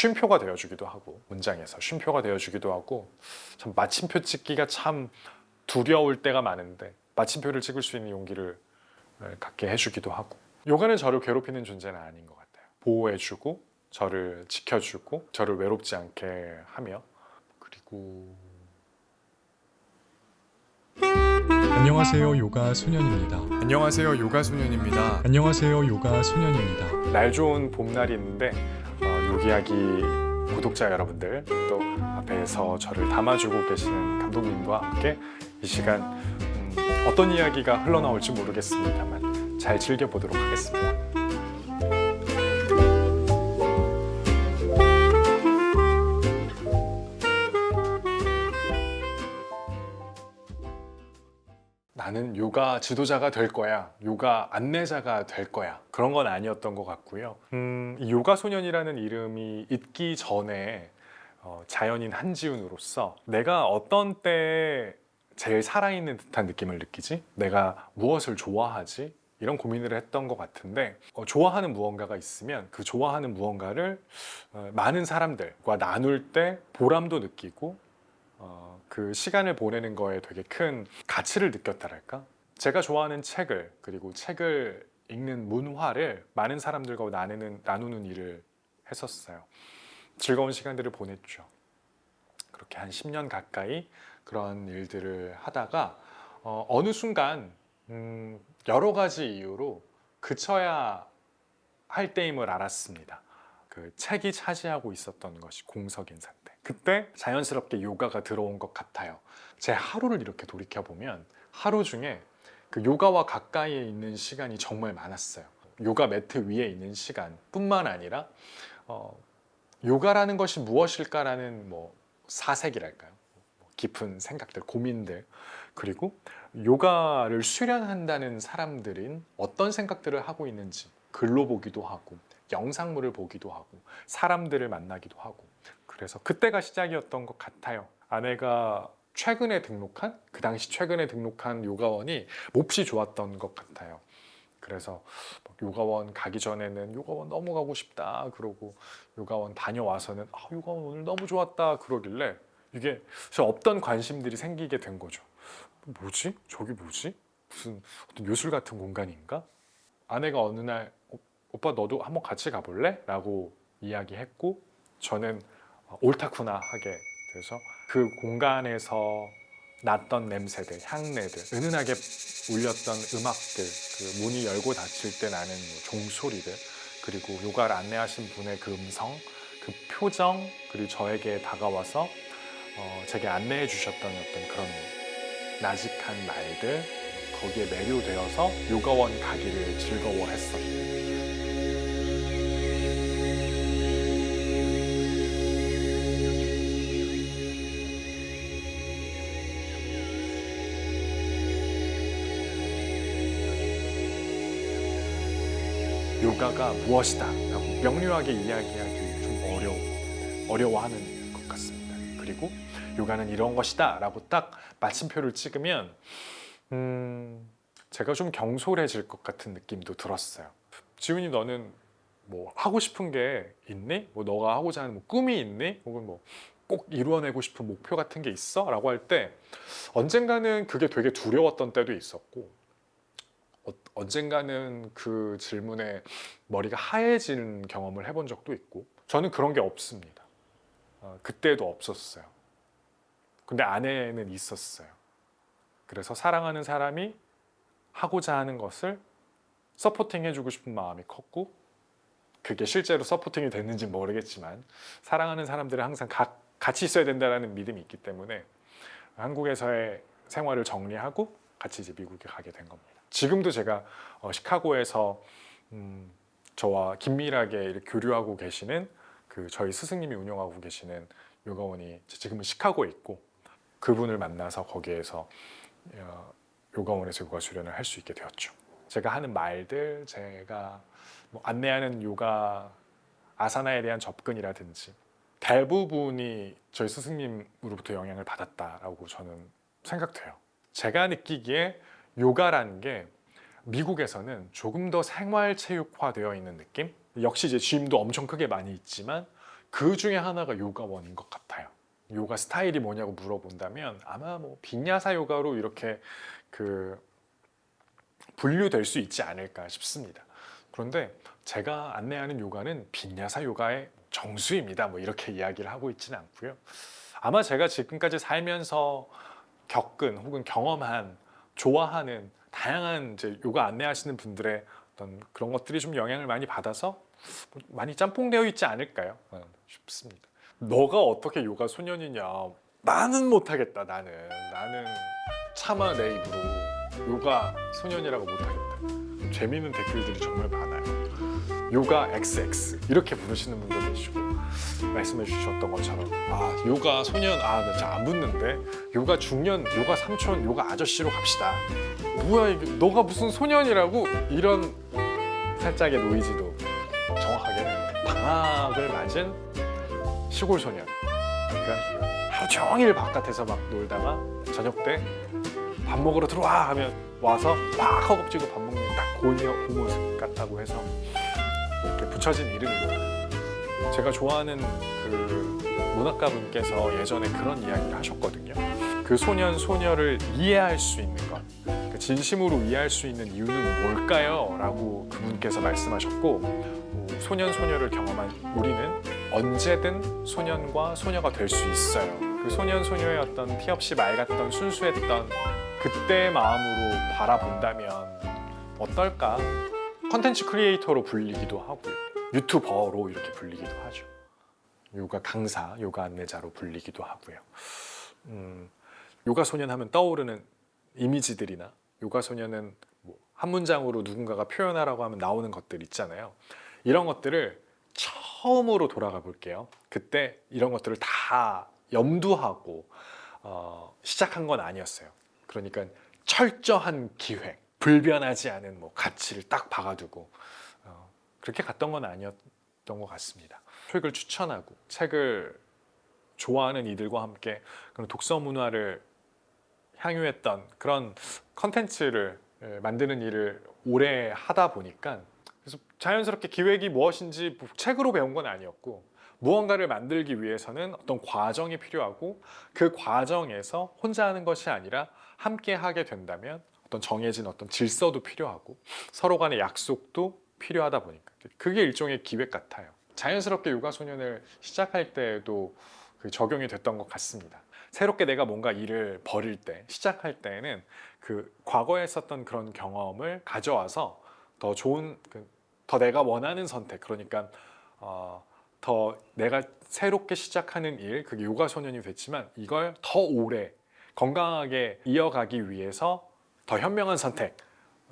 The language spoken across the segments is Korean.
쉼표가 되어주기도 하고 문장에서 쉼표가 되어주기도 하고 참 마침표 찍기가 참 두려울 때가 많은데 마침표를 찍을 수 있는 용기를 네, 갖게 해주기도 하고 요가는 저를 괴롭히는 존재는 아닌 것 같아요 보호해주고 저를 지켜주고 저를 외롭지 않게 하며 그리고 안녕하세요 요가 소년입니다. 안녕하세요 요가 소년입니다. 안녕하세요 요가 소년입니다. 날 좋은 봄날이 있는데 어, 요기야기 구독자 여러분들 또 앞에서 저를 담아주고 계시는 감독님과 함께 이 시간 음, 어떤 이야기가 흘러나올지 모르겠습니다만 잘 즐겨보도록 하겠습니다. 나는 요가 지도자가 될 거야. 요가 안내자가 될 거야. 그런 건 아니었던 것 같고요. 음, 이 요가 소년이라는 이름이 있기 전에 어, 자연인 한지훈으로서 내가 어떤 때에 제일 살아있는 듯한 느낌을 느끼지? 내가 무엇을 좋아하지? 이런 고민을 했던 것 같은데 어, 좋아하는 무언가가 있으면 그 좋아하는 무언가를 어, 많은 사람들과 나눌 때 보람도 느끼고 어, 그 시간을 보내는 거에 되게 큰 가치를 느꼈다랄까? 제가 좋아하는 책을 그리고 책을 읽는 문화를 많은 사람들과 나누는, 나누는 일을 했었어요. 즐거운 시간들을 보냈죠. 그렇게 한 10년 가까이 그런 일들을 하다가 어, 어느 순간 음, 여러 가지 이유로 그쳐야 할 때임을 알았습니다. 그 책이 차지하고 있었던 것이 공석인 상태. 그때 자연스럽게 요가가 들어온 것 같아요. 제 하루를 이렇게 돌이켜 보면 하루 중에 그 요가와 가까이에 있는 시간이 정말 많았어요. 요가 매트 위에 있는 시간뿐만 아니라 어, 요가라는 것이 무엇일까라는 뭐 사색이랄까요? 뭐 깊은 생각들, 고민들 그리고 요가를 수련한다는 사람들은 어떤 생각들을 하고 있는지 글로 보기도 하고 영상물을 보기도 하고 사람들을 만나기도 하고 그래서 그때가 시작이었던 것 같아요. 아내가 최근에 등록한 그 당시 최근에 등록한 요가원이 몹시 좋았던 것 같아요. 그래서 막 요가원 가기 전에는 요가원 너무 가고 싶다 그러고 요가원 다녀와서는 아 요가원 오늘 너무 좋았다 그러길래 이게 저 없던 관심들이 생기게 된 거죠. 뭐지? 저기 뭐지? 무슨 어떤 요술 같은 공간인가? 아내가 어느 날 어, 오빠 너도 한번 같이 가볼래? 라고 이야기했고 저는 어, 옳다구나 하게 돼서 그 공간에서 났던 냄새들, 향내들, 은은하게 울렸던 음악들, 그 문이 열고 닫힐 때 나는 뭐 종소리들, 그리고 요가를 안내하신 분의 그 음성, 그 표정, 그리고 저에게 다가와서 어, 제게 안내해 주셨던 어떤 그런 나직한 말들, 거기에 매료되어서 요가원 가기를 즐거워했었고 요가가 무엇이다 라고 명료하게 이야기하기 좀 어려워 어려워하는 것 같습니다. 그리고 요가는 이런 것이다 라고 딱 마침표를 찍으면 음, 제가 좀 경솔해질 것 같은 느낌도 들었어요. 지훈이 너는 뭐 하고 싶은 게 있니? 뭐 너가 하고자 하는 뭐 꿈이 있니? 혹은 뭐 꼭 이루어내고 싶은 목표 같은 게 있어? 라고 할 때 언젠가는 그게 되게 두려웠던 때도 있었고 어, 언젠가는 그 질문에 머리가 하얘지는 경험을 해본 적도 있고 저는 그런 게 없습니다. 어, 그때도 없었어요. 근데 아내는 있었어요. 그래서 사랑하는 사람이 하고자 하는 것을 서포팅 해주고 싶은 마음이 컸고 그게 실제로 서포팅이 됐는지 모르겠지만 사랑하는 사람들은 항상 가- 같이 있어야 된다는 믿음이 있기 때문에 한국에서의 생활을 정리하고 같이 이제 미국에 가게 된 겁니다. 지금도 제가 어, 시카고에서 음, 저와 긴밀하게 교류하고 계시는 그 저희 스승님이 운영하고 계시는 요가원이 지금은 시카고에 있고 그분을 만나서 거기에서 어, 요가원에서 요가 수련을 할 수 있게 되었죠. 제가 하는 말들, 제가 뭐 안내하는 요가 아사나에 대한 접근이라든지 대부분이 저희 스승님으로부터 영향을 받았다라고 저는 생각돼요. 제가 느끼기에 요가라는 게 미국에서는 조금 더 생활체육화되어 있는 느낌? 역시 이제 짐도 엄청 크게 많이 있지만 그 중에 하나가 요가원인 것 같아요. 요가 스타일이 뭐냐고 물어본다면 아마 뭐 빈야사 요가로 이렇게 그 분류될 수 있지 않을까 싶습니다. 그런데 제가 안내하는 요가는 빈야사 요가의 정수입니다. 뭐 이렇게 이야기를 하고 있지는 않고요. 아마 제가 지금까지 살면서 겪은 혹은 경험한 좋아하는 다양한 이제 요가 안내하시는 분들의 어떤 그런 것들이 좀 영향을 많이 받아서 많이 짬뽕되어 있지 않을까요? 어, 싶습니다. 너가 어떻게 요가 소년이냐? 나는 못하겠다. 나는 나는 차마 내 입으로 요가 소년이라고 못하겠다. 재미있는 댓글들이 정말 많아요. 요가 XX 이렇게 부르시는 분도 계시고 말씀해 주셨던 것처럼 아 요가 소년 아나 잘 안 붙는데 요가 중년 요가 삼촌 요가 아저씨로 갑시다 뭐야 이게 너가 무슨 소년이라고 이런 살짝의 노이즈도 정확하게는 방학을 맞은 시골 소년 그러니까 하루 종일 바깥에서 막 놀다가 저녁 때 밥 먹으러 들어와 하면 와서 막 허겁지겁 밥 먹는 딱 고녀 그 모습 같다고 해서 이렇게 붙여진 이름입니다. 제가 좋아하는 그 문학가 분께서 예전에 그런 이야기를 하셨거든요. 그 소년 소녀를 이해할 수 있는 것, 그 진심으로 이해할 수 있는 이유는 뭘까요? 라고 그분께서 말씀하셨고 어, 소년 소녀를 경험한 우리는 언제든 소년과 소녀가 될 수 있어요. 그 소년 소녀의 어떤 티 없이 맑았던 순수했던 그때의 마음으로 바라본다면 어떨까? 컨텐츠 크리에이터로 불리기도 하고요. 유튜버로 이렇게 불리기도 하죠. 요가 강사, 요가 안내자로 불리기도 하고요. 음, 요가 소년 하면 떠오르는 이미지들이나 요가 소년은 뭐 한 문장으로 누군가가 표현하라고 하면 나오는 것들 있잖아요. 이런 것들을 처음으로 돌아가 볼게요. 그때 이런 것들을 다 염두하고 어, 시작한 건 아니었어요. 그러니까 철저한 기획, 불변하지 않은 뭐 가치를 딱 박아두고 어, 그렇게 갔던 건 아니었던 것 같습니다. 책을 추천하고 책을 좋아하는 이들과 함께 그런 독서 문화를 향유했던 그런 컨텐츠를 예, 만드는 일을 오래 하다 보니까 자연스럽게 기획이 무엇인지 책으로 배운 건 아니었고 무언가를 만들기 위해서는 어떤 과정이 필요하고 그 과정에서 혼자 하는 것이 아니라 함께 하게 된다면 어떤 정해진 어떤 질서도 필요하고 서로 간의 약속도 필요하다 보니까 그게 일종의 기획 같아요. 자연스럽게 요가 소년을 시작할 때에도 그 적용이 됐던 것 같습니다. 새롭게 내가 뭔가 일을 벌일 때 시작할 때에는 그 과거에 썼던 그런 경험을 가져와서 더 좋은 그, 더 내가 원하는 선택 그러니까 어, 더 내가 새롭게 시작하는 일 그게 요가 소년이 됐지만 이걸 더 오래 건강하게 이어가기 위해서 더 현명한 선택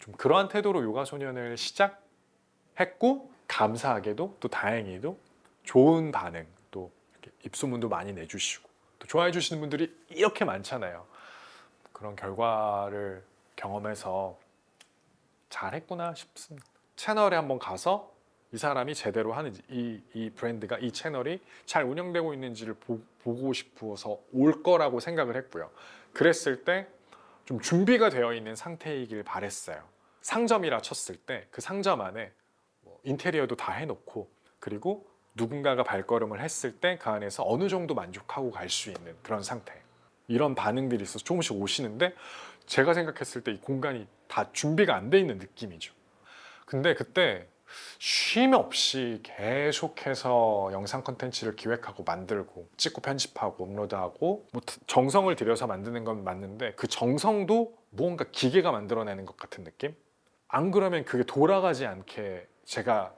좀 그러한 태도로 요가 소년을 시작했고 감사하게도 또 다행히도 좋은 반응 또 이렇게 입소문도 많이 내주시고 또 좋아해 주시는 분들이 이렇게 많잖아요. 그런 결과를 경험해서 잘했구나 싶습니다. 채널에 한번 가서 이 사람이 제대로 하는지 이, 이 브랜드가 이 채널이 잘 운영되고 있는지를 보, 고 싶어서 올 거라고 생각을 했고요. 그랬을 때 좀 준비가 되어 있는 상태이길 바랬어요. 상점이라 쳤을 때 그 상점 안에 뭐 인테리어도 다 해놓고 그리고 누군가가 발걸음을 했을 때 그 안에서 어느 정도 만족하고 갈 수 있는 그런 상태. 이런 반응들이 있어서 조금씩 오시는데 제가 생각했을 때 이 공간이 다 준비가 안 돼 있는 느낌이죠. 근데 그때 쉼 없이 계속해서 영상 컨텐츠를 기획하고 만들고 찍고 편집하고 업로드하고 뭐 정성을 들여서 만드는 건 맞는데 그 정성도 무언가 기계가 만들어내는 것 같은 느낌? 안 그러면 그게 돌아가지 않게 제가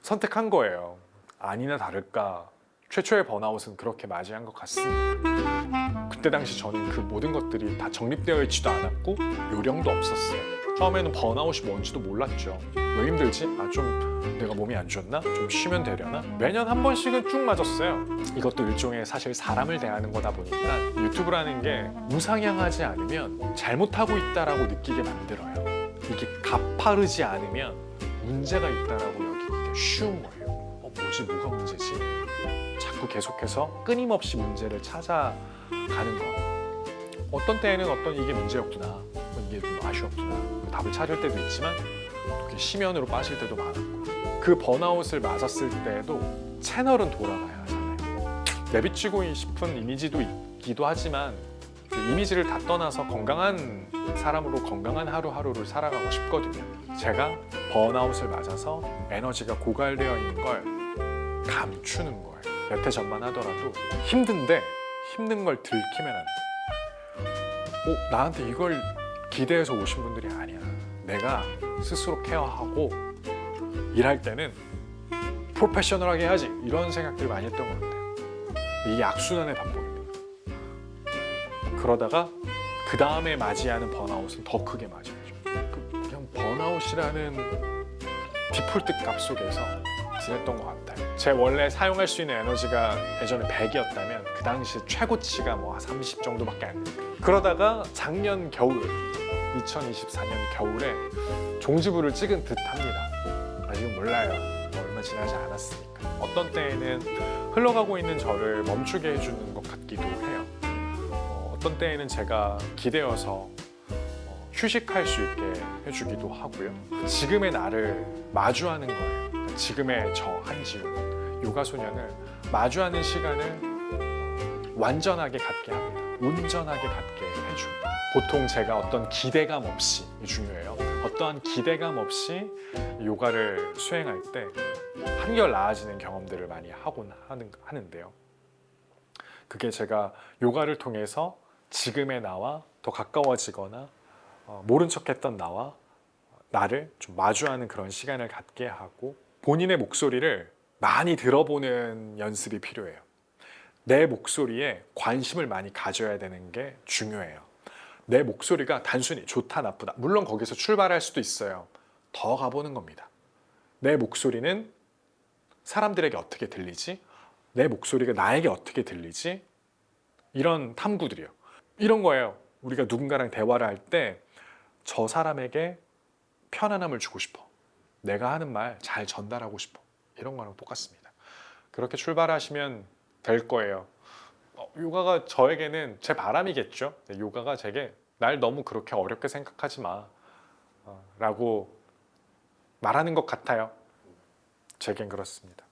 선택한 거예요. 아니나 다를까 최초의 번아웃은 그렇게 맞이한 것 같습니다. 그때 당시 저는 그 모든 것들이 다 정립되어 있지도 않았고 요령도 없었어요. 처음에는 번아웃이 뭔지도 몰랐죠. 왜 힘들지? 아 좀 내가 몸이 안 좋나? 좀 쉬면 되려나? 매년 한 번씩은 쭉 맞았어요. 이것도 일종의 사실 사람을 대하는 거다 보니까 유튜브라는 게 무상향하지 않으면 잘못하고 있다라고 느끼게 만들어요. 이게 가파르지 않으면 문제가 있다라고 여기기가 쉬운 거예요. 어 뭐지? 뭐가 문제지? 자꾸 계속해서 끊임없이 문제를 찾아가는 거. 어떤 때에는 어떤 이게 문제였구나, 이게 좀 아쉬웠구나 그 답을 찾을 때도 있지만 이렇게 심연으로 빠질 때도 많았고 그 번아웃을 맞았을 때도 채널은 돌아가야 하잖아요. 내비치고 싶은 이미지도 있기도 하지만 그 이미지를 다 떠나서 건강한 사람으로 건강한 하루하루를 살아가고 싶거든요. 제가 번아웃을 맞아서 에너지가 고갈되어 있는 걸 감추는 거예요. 몇 해 전만 하더라도 힘든데 힘든 걸 들키면 안 돼. 어, 나한테 이걸 기대해서 오신 분들이 아니야. 내가 스스로 케어하고 일할 때는 프로페셔널하게 해야지 이런 생각들을 많이 했던 것 같아요. 이게 악순환의 반복입니다. 그러다가 그 다음에 맞이하는 번아웃은 더 크게 맞이하죠. 그 그냥 번아웃이라는 디폴트 값 속에서 지냈던 것 같아요. 제 원래 사용할 수 있는 에너지가 예전에 100이었다면 그 당시 최고치가 뭐 30 정도밖에 안 돼요. 그러다가 작년 겨울, 2024년 겨울에 종지부를 찍은 듯합니다. 아직은 몰라요. 뭐 얼마 지나지 않았으니까. 어떤 때에는 흘러가고 있는 저를 멈추게 해주는 것 같기도 해요. 어, 어떤 때에는 제가 기대어서 어, 휴식할 수 있게 해주기도 하고요. 지금의 나를 마주하는 거예요. 지금의 저 한지훈, 요가 소년을 마주하는 시간을 어, 완전하게 갖게 합니다. 온전하게 갖게 해줍니다. 보통 제가 어떤 기대감 없이 중요해요. 어떠한 기대감 없이 요가를 수행할 때 한결 나아지는 경험들을 많이 하곤 하는, 하는데요. 그게 제가 요가를 통해서 지금의 나와 더 가까워지거나 어, 모른 척했던 나와 나를 좀 마주하는 그런 시간을 갖게 하고 본인의 목소리를 많이 들어보는 연습이 필요해요. 내 목소리에 관심을 많이 가져야 되는 게 중요해요. 내 목소리가 단순히 좋다 나쁘다 물론 거기서 출발할 수도 있어요. 더 가보는 겁니다. 내 목소리는 사람들에게 어떻게 들리지? 내 목소리가 나에게 어떻게 들리지? 이런 탐구들이요. 이런 거예요. 우리가 누군가랑 대화를 할 때 저 사람에게 편안함을 주고 싶어. 내가 하는 말 잘 전달하고 싶어. 이런 거랑 똑같습니다. 그렇게 출발하시면 될 거예요. 어, 요가가 저에게는 제 바람이겠죠. 네, 요가가 제게 날 너무 그렇게 어렵게 생각하지 마. 어, 라고 말하는 것 같아요. 제겐 그렇습니다.